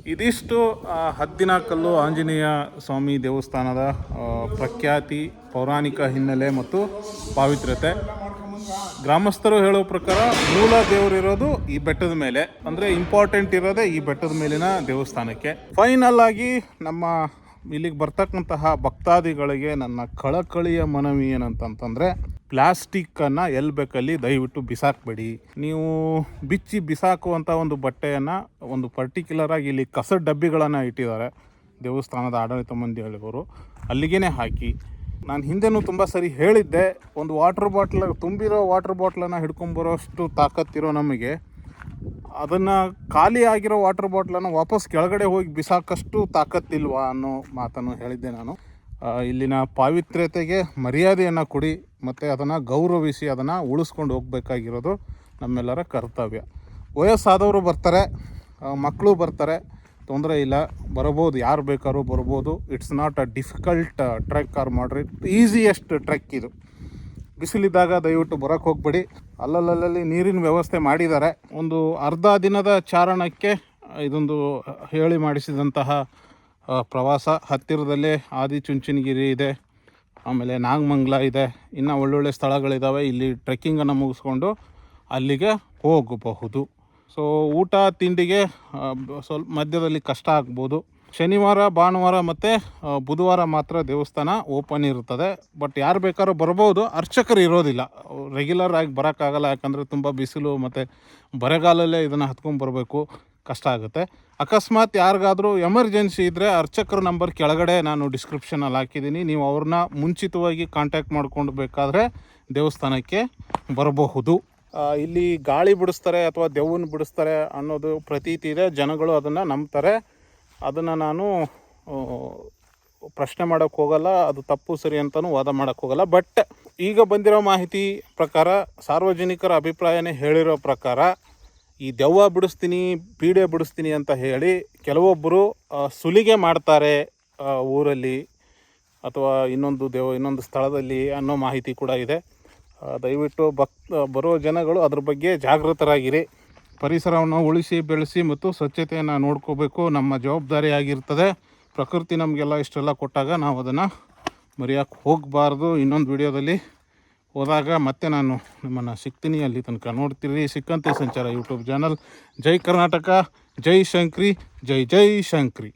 ಇದಿಷ್ಟು ಆ, ಹದ್ದಿನ ಕಲ್ಲು ಆಂಜನೇಯ ಸ್ವಾಮಿ ದೇವಸ್ಥಾನದ ಪ್ರಖ್ಯಾತಿ ಪೌರಾಣಿಕ ಹಿನ್ನೆಲೆ ಮತ್ತು ಪಾವಿತ್ರ್ಯತೆ. ಗ್ರಾಮಸ್ಥರು ಹೇಳೋ ಪ್ರಕಾರ ಮೂಲ ದೇವರಿರೋದು ಈ ಬೆಟ್ಟದ ಮೇಲೆ. ಅಂದರೆ ಇಂಪಾರ್ಟೆಂಟ್ ಇರೋದೇ ಈ ಬೆಟ್ಟದ ಮೇಲಿನ ದೇವಸ್ಥಾನಕ್ಕೆ. ಫೈನಲ್ ಆಗಿ ನಮ್ಮ ಇಲ್ಲಿಗೆ ಬರ್ತಕ್ಕಂತಹ ಭಕ್ತಾದಿಗಳಿಗೆ ನನ್ನ ಕಳಕಳಿಯ ಮನವಿ ಏನಂತಂತಂದ್ರೆ, ಪ್ಲಾಸ್ಟಿಕ್ ಅನ್ನ ಎಲ್ಲಿ ಬೇಕಲ್ಲಿ ದಯವಿಟ್ಟು ಬಿಸಾಕಬೇಡಿ. ನೀವು ಬಿಚ್ಚಿ ಬಿಸಾಕುವಂತ ಒಂದು ಬಟ್ಟೆಯನ್ನ ಒಂದು ಪರ್ಟಿಕ್ಯುಲರ್ ಆಗಿ ಇಲ್ಲಿ ಕಸದ ಡಬ್ಬಿಗಳನ್ನ ಇಟ್ಟಿದ್ದಾರೆ. ದೇವಸ್ಥಾನದ ಆಡಳಿತ ಮಂದಿ ಹೇಳಿದವರು. ಅಲ್ಲಿಗೇನೆ ಹಾಕಿ. ನಾನು ಹಿಂದೆನೂ ತುಂಬ ಸರಿ ಹೇಳಿದ್ದೆ. ಒಂದು ವಾಟರ್ ಬಾಟ್ಲ್ ತುಂಬಿರೋ ವಾಟರ್ ಬಾಟ್ಲನ್ನು ಹಿಡ್ಕೊಂಬರೋಷ್ಟು ತಾಕತ್ತಿರೋ ನಮಗೆ. ಅದನ್ನು ಖಾಲಿ ಆಗಿರೋ ವಾಟರ್ ಬಾಟ್ಲನ್ನು ವಾಪಸ್ ಕೆಳಗಡೆ ಹೋಗಿ ಬಿಸಾಕಷ್ಟು ತಾಕತ್ತಿಲ್ವಾ ಅನ್ನೋ ಮಾತನ್ನು ಹೇಳಿದ್ದೆ ನಾನು. ಇಲ್ಲಿನ ಪಾವಿತ್ರ್ಯತೆಗೆ ಮರ್ಯಾದೆಯನ್ನು ಕೊಡಿ, ಮತ್ತು ಅದನ್ನು ಗೌರವಿಸಿ, ಅದನ್ನು ಉಳಿಸ್ಕೊಂಡು ಹೋಗಬೇಕಾಗಿರೋದು ನಮ್ಮೆಲ್ಲರ ಕರ್ತವ್ಯ. ವಯಸ್ಸಾದವರು ಬರ್ತಾರೆ ಮಕ್ಕಳು ಬರ್ತಾರೆ, ತೊಂದರೆ ಇಲ್ಲ, ಬರ್ಬೋದು, ಯಾರು ಬೇಕಾದ್ರೂ ಬರ್ಬೋದು. It's not a difficult trek R ಮಾಡ್ರಿ ಈಸಿಯೆಸ್ಟ್ ಟ್ರೆಕ್ ಇದು. ಬಿಸಿಲಿದ್ದಾಗ ದಯವಿಟ್ಟು ಬರೋಕ್ಕೆ ಹೋಗ್ಬೇಡಿ. ಅಲ್ಲಲ್ಲಲ್ಲಿ ನೀರಿನ ವ್ಯವಸ್ಥೆ ಮಾಡಿದ್ದಾರೆ. ಒಂದು ಅರ್ಧ ದಿನದ ಚಾರಣಕ್ಕೆ ಇದೊಂದು ಹೇಳಿ ಮಾಡಿಸಿದಂತಹ ಪ್ರವಾಸ. ಹತ್ತಿರದಲ್ಲೇ ಆದಿಚುಂಚನಗಿರಿ ಇದೆ. ಆಮೇಲೆ ನಾಗಮಂಗ್ಲ ಇದೆ. ಇನ್ನು ಒಳ್ಳೊಳ್ಳೆ ಸ್ಥಳಗಳಿದ್ದಾವೆ ಇಲ್ಲಿ ಟ್ರೆಕ್ಕಿಂಗನ್ನು ಮುಗಿಸ್ಕೊಂಡು ಅಲ್ಲಿಗೆ ಹೋಗಬಹುದು. ಸೊ ಊಟ, ತಿಂಡಿಗೆ ಸ್ವಲ್ಪ ಮಧ್ಯದಲ್ಲಿ ಕಷ್ಟ ಆಗ್ಬೋದು. ಶನಿವಾರ, ಭಾನುವಾರ ಮತ್ತು ಬುಧವಾರ ಮಾತ್ರ ದೇವಸ್ಥಾನ ಓಪನ್ ಇರುತ್ತದೆ. ಬಟ್ ಯಾರು ಬೇಕಾದ್ರೂ ಬರ್ಬೋದು. ಅರ್ಚಕರು ಇರೋದಿಲ್ಲ. ರೆಗ್ಯುಲರ್ ಆಗಿ ಬರೋಕ್ಕಾಗಲ್ಲ. ಯಾಕಂದರೆ ತುಂಬ ಬಿಸಿಲು ಮತ್ತು ಬರಗಾಲಲ್ಲೇ ಇದನ್ನು ಹತ್ಕೊಂಡು ಬರಬೇಕು. ಕಷ್ಟ ಆಗುತ್ತೆ. ಅಕಸ್ಮಾತ್ ಯಾರಿಗಾದರೂ ಎಮರ್ಜೆನ್ಸಿ ಇದ್ದರೆ ಅರ್ಚಕರ ನಂಬರ್ ಕೆಳಗಡೆ ನಾನು ಡಿಸ್ಕ್ರಿಪ್ಷನಲ್ಲಿ ಹಾಕಿದ್ದೀನಿ. ನೀವು ಅವ್ರನ್ನ ಮುಂಚಿತವಾಗಿ ಕಾಂಟ್ಯಾಕ್ಟ್ ಮಾಡ್ಕೊಂಡು ಬೇಕಾದರೆ ದೇವಸ್ಥಾನಕ್ಕೆ ಬರಬಹುದು. ಇಲ್ಲಿ ಗಾಳಿ ಬಿಡಿಸ್ತಾರೆ ಅಥವಾ ದೆವ್ವನ್ನ ಬಿಡಿಸ್ತಾರೆ ಅನ್ನೋದು ಪ್ರತೀತಿ ಇದೆ. ಜನಗಳು ಅದನ್ನು ನಂಬ್ತಾರೆ. ಅದನ್ನು ನಾನು ಪ್ರಶ್ನೆ ಮಾಡೋಕ್ಕೆ ಹೋಗಲ್ಲ, ಅದು ತಪ್ಪು ಸರಿ ಅಂತಲೂ ವಾದ ಮಾಡೋಕ್ಕೆ ಹೋಗಲ್ಲ. ಬಟ್ ಈಗ ಬಂದಿರೋ ಮಾಹಿತಿ ಪ್ರಕಾರ, ಸಾರ್ವಜನಿಕರ ಅಭಿಪ್ರಾಯನೇ ಹೇಳಿರೋ ಪ್ರಕಾರ, ಈ ದೆವ್ವ ಬಿಡಿಸ್ತೀನಿ, ಪೀಡೆ ಬಿಡಿಸ್ತೀನಿ ಅಂತ ಹೇಳಿ ಕೆಲವೊಬ್ಬರು ಸುಲಿಗೆ ಮಾಡ್ತಾರೆ ಊರಲ್ಲಿ, ಅಥವಾ ಇನ್ನೊಂದು ದೇವ ಇನ್ನೊಂದು ಸ್ಥಳದಲ್ಲಿ ಅನ್ನೋ ಮಾಹಿತಿ ಕೂಡ ಇದೆ. ದಯವಿಟ್ಟು ಭಕ್, ಬರೋ ಜನಗಳು ಅದ್ರ ಬಗ್ಗೆ ಜಾಗೃತರಾಗಿರಿ. ಪರಿಸರವನ್ನು ಉಳಿಸಿ, ಬೆಳೆಸಿ ಮತ್ತು ಸ್ವಚ್ಛತೆಯನ್ನು ನೋಡ್ಕೋಬೇಕು. ನಮ್ಮ ಜವಾಬ್ದಾರಿ ಆಗಿರ್ತದೆ. ಪ್ರಕೃತಿ ನಮಗೆಲ್ಲ ಇಷ್ಟೆಲ್ಲ ಕೊಟ್ಟಾಗ ನಾವು ಅದನ್ನು ಮರೆಯೋಕ್ಕೆ ಹೋಗಬಾರ್ದು. ಇನ್ನೊಂದು ವಿಡಿಯೋದಲ್ಲಿ ಹೋದಾಗ ಮತ್ತೆ ನಾನು ನಿಮ್ಮನ್ನು ಸಿಗ್ತೀನಿ. ಅಲ್ಲಿ ತನಕ ನೋಡ್ತೀರಿ. ಸಿಕ್ಕಂತೆ ಸಂಚಾರ ಯೂಟ್ಯೂಬ್ ಚಾನಲ್. ಜೈ ಕರ್ನಾಟಕ, ಜೈ ಶಂಕ್ರಿ, ಜೈ ಜೈ ಶಂಕ್ರಿ.